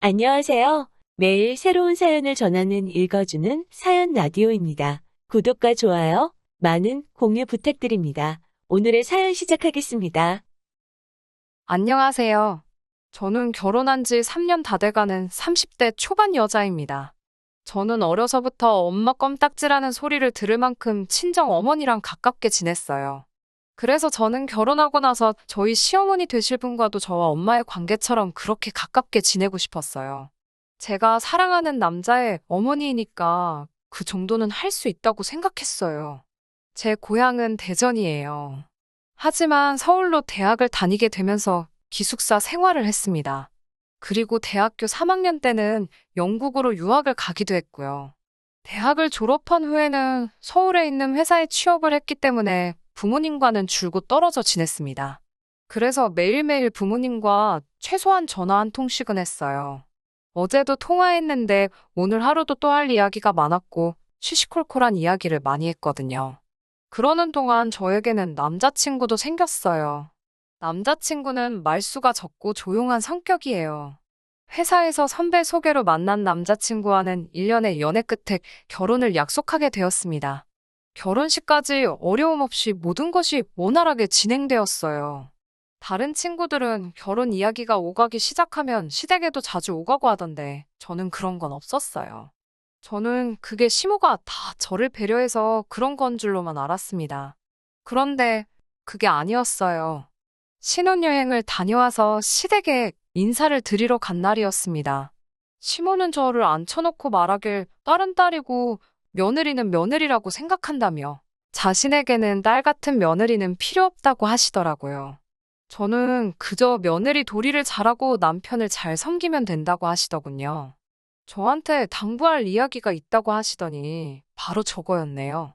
안녕하세요. 매일 새로운 사연을 전하는 읽어주는 사연 라디오입니다. 구독과 좋아요, 많은 공유 부탁드립니다. 오늘의 사연 시작하겠습니다. 안녕하세요. 저는 결혼한 지 3년 다 돼가는 30대 초반 여자입니다. 저는 어려서부터 엄마 껌딱지라는 소리를 들을 만큼 친정 어머니랑 가깝게 지냈어요. 그래서 저는 결혼하고 나서 저희 시어머니 되실 분과도 저와 엄마의 관계처럼 그렇게 가깝게 지내고 싶었어요. 제가 사랑하는 남자의 어머니이니까 그 정도는 할 수 있다고 생각했어요. 제 고향은 대전이에요. 하지만 서울로 대학을 다니게 되면서 기숙사 생활을 했습니다. 그리고 대학교 3학년 때는 영국으로 유학을 가기도 했고요. 대학을 졸업한 후에는 서울에 있는 회사에 취업을 했기 때문에 부모님과는 줄곧 떨어져 지냈습니다. 그래서 매일매일 부모님과 최소한 전화 한 통씩은 했어요. 어제도 통화했는데 오늘 하루도 또 할 이야기가 많았고 시시콜콜한 이야기를 많이 했거든요. 그러는 동안 저에게는 남자친구도 생겼어요. 남자친구는 말수가 적고 조용한 성격이에요. 회사에서 선배 소개로 만난 남자친구와는 1년의 연애 끝에 결혼을 약속하게 되었습니다. 결혼식까지 어려움 없이 모든 것이 원활하게 진행되었어요. 다른 친구들은 결혼 이야기가 오가기 시작하면 시댁에도 자주 오가고 하던데 저는 그런 건 없었어요. 저는 그게 시모가 다 저를 배려해서 그런 건 줄로만 알았습니다. 그런데 그게 아니었어요. 신혼여행을 다녀와서 시댁에 인사를 드리러 간 날이었습니다. 시모는 저를 앉혀놓고 말하길 딸은 딸이고 며느리는 며느리라고 생각한다며 자신에게는 딸 같은 며느리는 필요 없다고 하시더라고요. 저는 그저 며느리 도리를 잘하고 남편을 잘 섬기면 된다고 하시더군요. 저한테 당부할 이야기가 있다고 하시더니 바로 저거였네요.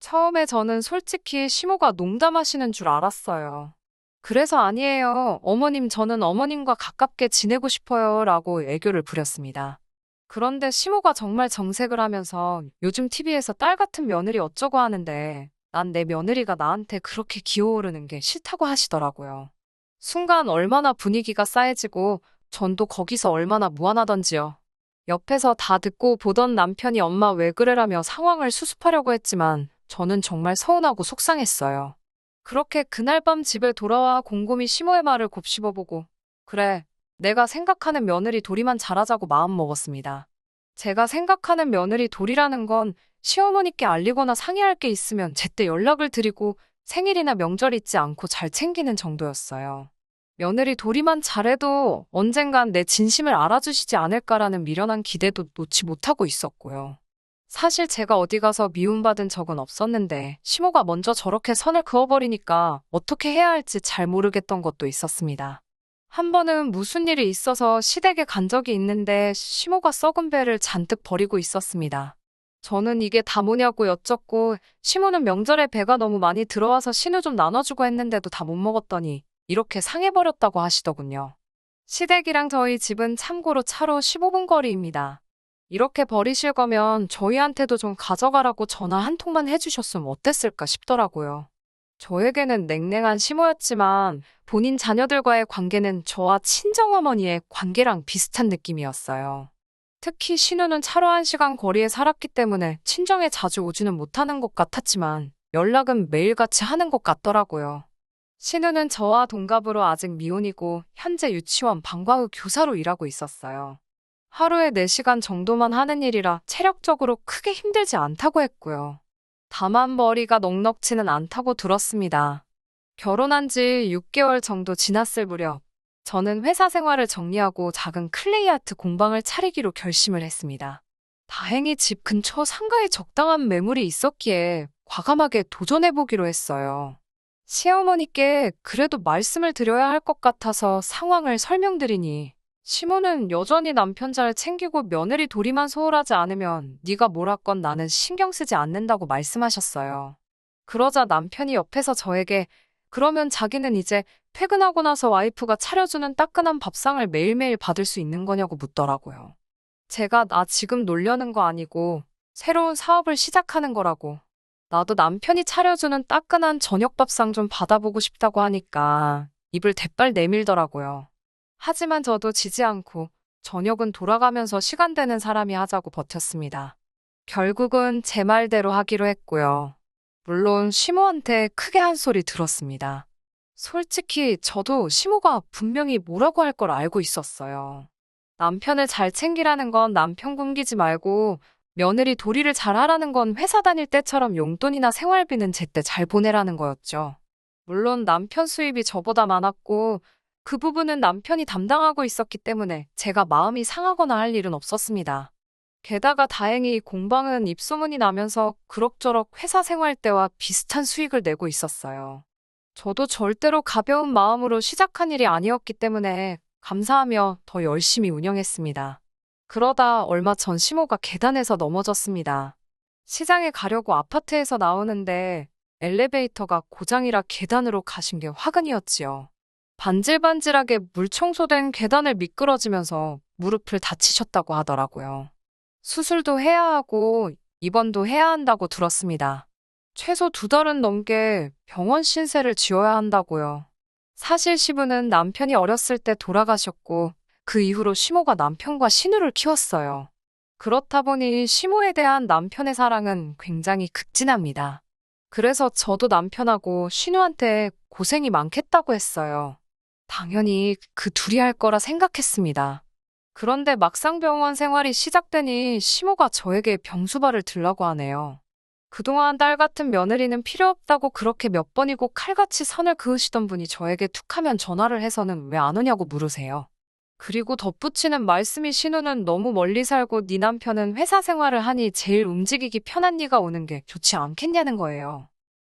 처음에 저는 솔직히 시모가 농담하시는 줄 알았어요. 그래서 아니에요. 어머님, 저는 어머님과 가깝게 지내고 싶어요. 라고 애교를 부렸습니다. 그런데 시모가 정말 정색을 하면서 요즘 TV에서 딸 같은 며느리 어쩌고 하는데 난 내 며느리가 나한테 그렇게 기어오르는 게 싫다고 하시더라고요. 순간 얼마나 분위기가 싸해지고 전도 거기서 얼마나 무안하던지요. 옆에서 다 듣고 보던 남편이 엄마 왜 그래라며 상황을 수습하려고 했지만 저는 정말 서운하고 속상했어요. 그렇게 그날 밤 집에 돌아와 곰곰이 시모의 말을 곱씹어보고 그래 내가 생각하는 며느리 도리만 잘하자고 마음먹었습니다. 제가 생각하는 며느리 도리라는 건 시어머니께 알리거나 상의할 게 있으면 제때 연락을 드리고 생일이나 명절 잊지 않고 잘 챙기는 정도였어요. 며느리 도리만 잘해도 언젠간 내 진심을 알아주시지 않을까라는 미련한 기대도 놓지 못하고 있었고요. 사실 제가 어디 가서 미움받은 적은 없었는데 시모가 먼저 저렇게 선을 그어버리니까 어떻게 해야 할지 잘 모르겠던 것도 있었습니다. 한 번은 무슨 일이 있어서 시댁에 간 적이 있는데 시모가 썩은 배를 잔뜩 버리고 있었습니다. 저는 이게 다 뭐냐고 여쭙고 시모는 명절에 배가 너무 많이 들어와서 신우 좀 나눠주고 했는데도 다 못 먹었더니 이렇게 상해버렸다고 하시더군요. 시댁이랑 저희 집은 참고로 차로 15분 거리입니다. 이렇게 버리실 거면 저희한테도 좀 가져가라고 전화 한 통만 해주셨으면 어땠을까 싶더라고요. 저에게는 냉랭한 시모였지만 본인 자녀들과의 관계는 저와 친정어머니의 관계랑 비슷한 느낌이었어요. 특히 신우는 차로 한 시간 거리에 살았기 때문에 친정에 자주 오지는 못하는 것 같았지만 연락은 매일같이 하는 것 같더라고요. 신우는 저와 동갑으로 아직 미혼이고 현재 유치원 방과 후 교사로 일하고 있었어요. 하루에 4시간 정도만 하는 일이라 체력적으로 크게 힘들지 않다고 했고요. 다만 머리가 넉넉지는 않다고 들었습니다. 결혼한 지 6개월 정도 지났을 무렵 저는 회사 생활을 정리하고 작은 클레이 아트 공방을 차리기로 결심을 했습니다. 다행히 집 근처 상가에 적당한 매물이 있었기에 과감하게 도전해보기로 했어요. 시어머니께 그래도 말씀을 드려야 할 것 같아서 상황을 설명드리니 시모는 여전히 남편 잘 챙기고 며느리 도리만 소홀하지 않으면 네가 뭐라건 나는 신경 쓰지 않는다고 말씀하셨어요. 그러자 남편이 옆에서 저에게 그러면 자기는 이제 퇴근하고 나서 와이프가 차려주는 따끈한 밥상을 매일매일 받을 수 있는 거냐고 묻더라고요. 제가 나 지금 놀려는 거 아니고 새로운 사업을 시작하는 거라고. 나도 남편이 차려주는 따끈한 저녁밥상 좀 받아보고 싶다고 하니까 입을 대빨 내밀더라고요. 하지만 저도 지지 않고 저녁은 돌아가면서 시간 되는 사람이 하자고 버텼습니다. 결국은 제 말대로 하기로 했고요. 물론 시모한테 크게 한 소리 들었습니다. 솔직히 저도 시모가 분명히 뭐라고 할 걸 알고 있었어요. 남편을 잘 챙기라는 건 남편 굶기지 말고 며느리 도리를 잘 하라는 건 회사 다닐 때처럼 용돈이나 생활비는 제때 잘 보내라는 거였죠. 물론 남편 수입이 저보다 많았고 그 부분은 남편이 담당하고 있었기 때문에 제가 마음이 상하거나 할 일은 없었습니다. 게다가 다행히 공방은 입소문이 나면서 그럭저럭 회사 생활 때와 비슷한 수익을 내고 있었어요. 저도 절대로 가벼운 마음으로 시작한 일이 아니었기 때문에 감사하며 더 열심히 운영했습니다. 그러다 얼마 전 시모가 계단에서 넘어졌습니다. 시장에 가려고 아파트에서 나오는데 엘리베이터가 고장이라 계단으로 가신 게 화근이었지요. 반질반질하게 물 청소된 계단을 미끄러지면서 무릎을 다치셨다고 하더라고요. 수술도 해야 하고 입원도 해야 한다고 들었습니다. 최소 두 달은 넘게 병원 신세를 지어야 한다고요. 사실 시부는 남편이 어렸을 때 돌아가셨고 그 이후로 시모가 남편과 신우를 키웠어요. 그렇다 보니 시모에 대한 남편의 사랑은 굉장히 극진합니다. 그래서 저도 남편하고 신우한테 고생이 많겠다고 했어요. 당연히 그 둘이 할 거라 생각했습니다. 그런데 막상 병원 생활이 시작되니 시모가 저에게 병수발을 들라고 하네요. 그동안 딸 같은 며느리는 필요 없다고 그렇게 몇 번이고 칼같이 선을 그으시던 분이 저에게 툭하면 전화를 해서는 왜 안 오냐고 물으세요. 그리고 덧붙이는 말씀이 신우는 너무 멀리 살고 네 남편은 회사 생활을 하니 제일 움직이기 편한 네가 오는 게 좋지 않겠냐는 거예요.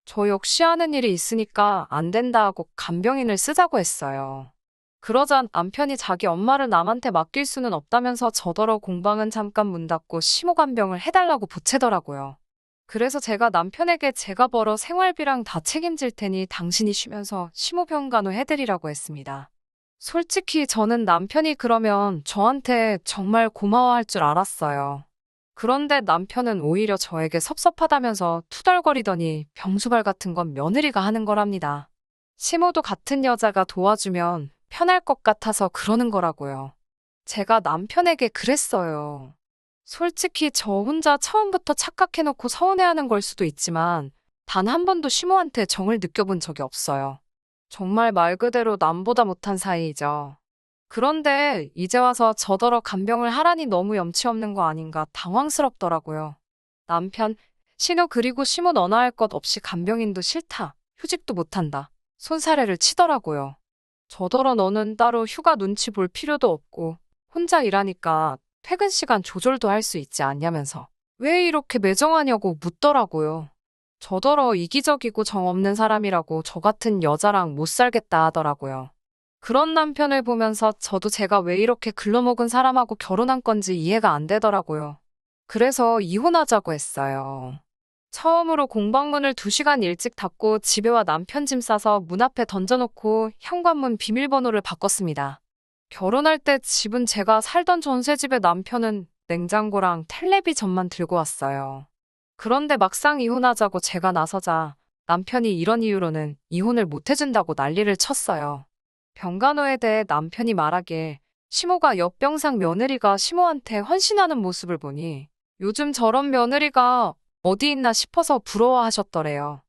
저 역시 하는 일이 있으니까 안 된다 하고 간병인을 쓰자고 했어요. 그러자 남편이 자기 엄마를 남한테 맡길 수는 없다면서 저더러 공방은 잠깐 문 닫고 심호 간병을 해달라고 보채더라고요. 그래서 제가 남편에게 제가 벌어 생활비랑 다 책임질 테니 당신이 쉬면서 심호병 간호 해드리라고 했습니다. 솔직히 저는 남편이 그러면 저한테 정말 고마워할 줄 알았어요. 그런데 남편은 오히려 저에게 섭섭하다면서 투덜거리더니 병수발 같은 건 며느리가 하는 거랍니다. 시모도 같은 여자가 도와주면 편할 것 같아서 그러는 거라고요. 제가 남편에게 그랬어요. 솔직히 저 혼자 처음부터 착각해놓고 서운해하는 걸 수도 있지만 단 한 번도 시모한테 정을 느껴본 적이 없어요. 정말 말 그대로 남보다 못한 사이이죠. 그런데 이제 와서 저더러 간병을 하라니 너무 염치 없는 거 아닌가 당황스럽더라고요. 남편, 신우 그리고 시모 너나 할것 없이 간병인도 싫다. 휴직도 못한다. 손사래를 치더라고요. 저더러 너는 따로 휴가 눈치 볼 필요도 없고 혼자 일하니까 퇴근 시간 조절도 할 수 있지 않냐면서 왜 이렇게 매정하냐고 묻더라고요. 저더러 이기적이고 정 없는 사람이라고 저 같은 여자랑 못 살겠다 하더라고요. 그런 남편을 보면서 저도 제가 왜 이렇게 글러먹은 사람하고 결혼한 건지 이해가 안 되더라고요. 그래서 이혼하자고 했어요. 처음으로 공방문을 2시간 일찍 닫고 집에 와 남편 짐 싸서 문 앞에 던져놓고 현관문 비밀번호를 바꿨습니다. 결혼할 때 집은 제가 살던 전세집에 남편은 냉장고랑 텔레비전만 들고 왔어요. 그런데 막상 이혼하자고 제가 나서자 남편이 이런 이유로는 이혼을 못 해준다고 난리를 쳤어요. 병간호에 대해 남편이 말하길 시모가 옆병상 며느리가 시모한테 헌신하는 모습을 보니 요즘 저런 며느리가 어디 있나 싶어서 부러워하셨더래요.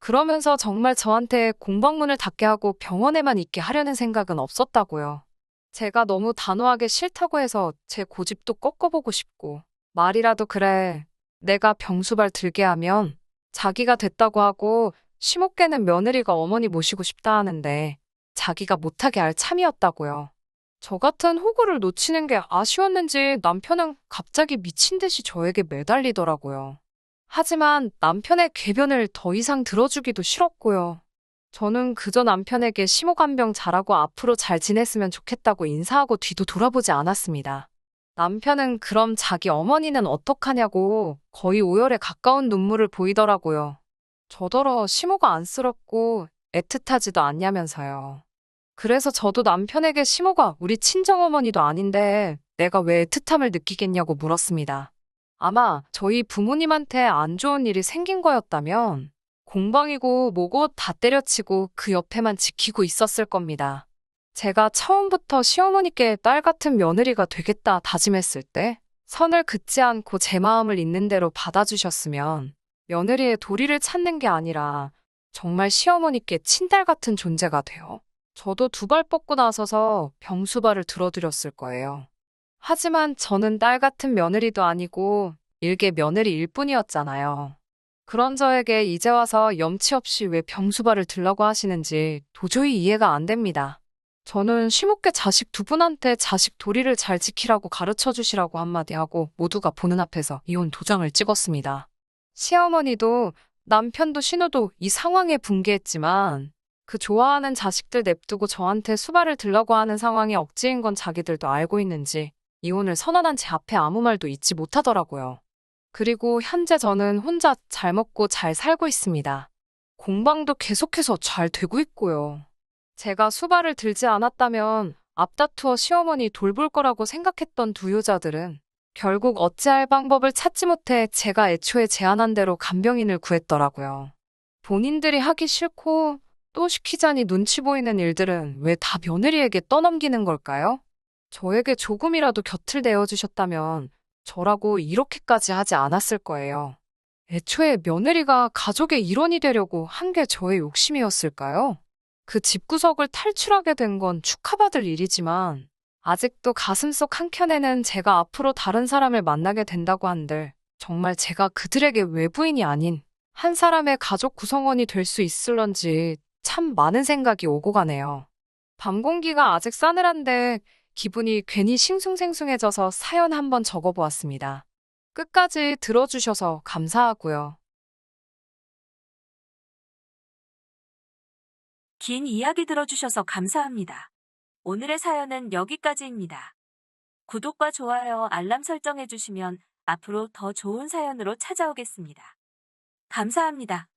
그러면서 정말 저한테 공방문을 닫게 하고 병원에만 있게 하려는 생각은 없었다고요. 제가 너무 단호하게 싫다고 해서 제 고집도 꺾어보고 싶고 말이라도 그래 내가 병수발 들게 하면 자기가 됐다고 하고 시목계는 며느리가 어머니 모시고 싶다 하는데 자기가 못하게 할 참이었다고요. 저 같은 호구를 놓치는 게 아쉬웠는지 남편은 갑자기 미친 듯이 저에게 매달리더라고요. 하지만 남편의 궤변을 더 이상 들어주기도 싫었고요. 저는 그저 남편에게 심호간병 잘하고 앞으로 잘 지냈으면 좋겠다고 인사하고 뒤도 돌아보지 않았습니다. 남편은 그럼 자기 어머니는 어떡하냐고 거의 오열에 가까운 눈물을 보이더라고요. 저더러 심호가 안쓰럽고 애틋하지도 않냐면서요. 그래서 저도 남편에게 심호가 우리 친정어머니도 아닌데 내가 왜 애틋함을 느끼겠냐고 물었습니다. 아마 저희 부모님한테 안 좋은 일이 생긴 거였다면 공방이고 뭐고 다 때려치고 그 옆에만 지키고 있었을 겁니다. 제가 처음부터 시어머니께 딸 같은 며느리가 되겠다 다짐했을 때 선을 긋지 않고 제 마음을 있는 대로 받아주셨으면 며느리의 도리를 찾는 게 아니라 정말 시어머니께 친딸 같은 존재가 돼요. 저도 두 발 뻗고 나서서 병수발을 들어드렸을 거예요. 하지만 저는 딸 같은 며느리도 아니고 일개 며느리 일 뿐이었잖아요. 그런 저에게 이제 와서 염치 없이 왜 병수발을 들라고 하시는지 도저히 이해가 안 됩니다. 저는 시목계 자식 두 분한테 자식 도리를 잘 지키라고 가르쳐 주시라고 한마디 하고 모두가 보는 앞에서 이혼 도장을 찍었습니다. 시어머니도 남편도 신우도 이 상황에 분개했지만 그 좋아하는 자식들 냅두고 저한테 수발을 들라고 하는 상황이 억지인 건 자기들도 알고 있는지 이혼을 선언한 제 앞에 아무 말도 잊지 못하더라고요. 그리고 현재 저는 혼자 잘 먹고 잘 살고 있습니다. 공방도 계속해서 잘 되고 있고요. 제가 수발을 들지 않았다면 앞다투어 시어머니 돌볼 거라고 생각했던 두 여자들은 결국 어찌할 방법을 찾지 못해 제가 애초에 제안한 대로 간병인을 구했더라고요. 본인들이 하기 싫고 또 시키자니 눈치 보이는 일들은 왜 다 며느리에게 떠넘기는 걸까요? 저에게 조금이라도 곁을 내어주셨다면 저라고 이렇게까지 하지 않았을 거예요. 애초에 며느리가 가족의 일원이 되려고 한 게 저의 욕심이었을까요? 그 집구석을 탈출하게 된 건 축하받을 일이지만 아직도 가슴속 한켠에는 제가 앞으로 다른 사람을 만나게 된다고 한들 정말 제가 그들에게 외부인이 아닌 한 사람의 가족 구성원이 될 수 있을런지 참 많은 생각이 오고 가네요. 밤 공기가 아직 싸늘한데 기분이 괜히 싱숭생숭해져서 사연 한번 적어보았습니다. 끝까지 들어주셔서 감사하고요. 긴 이야기 들어주셔서 감사합니다. 오늘의 사연은 여기까지입니다. 구독과 좋아요, 알람 설정해주시면 앞으로 더 좋은 사연으로 찾아오겠습니다. 감사합니다.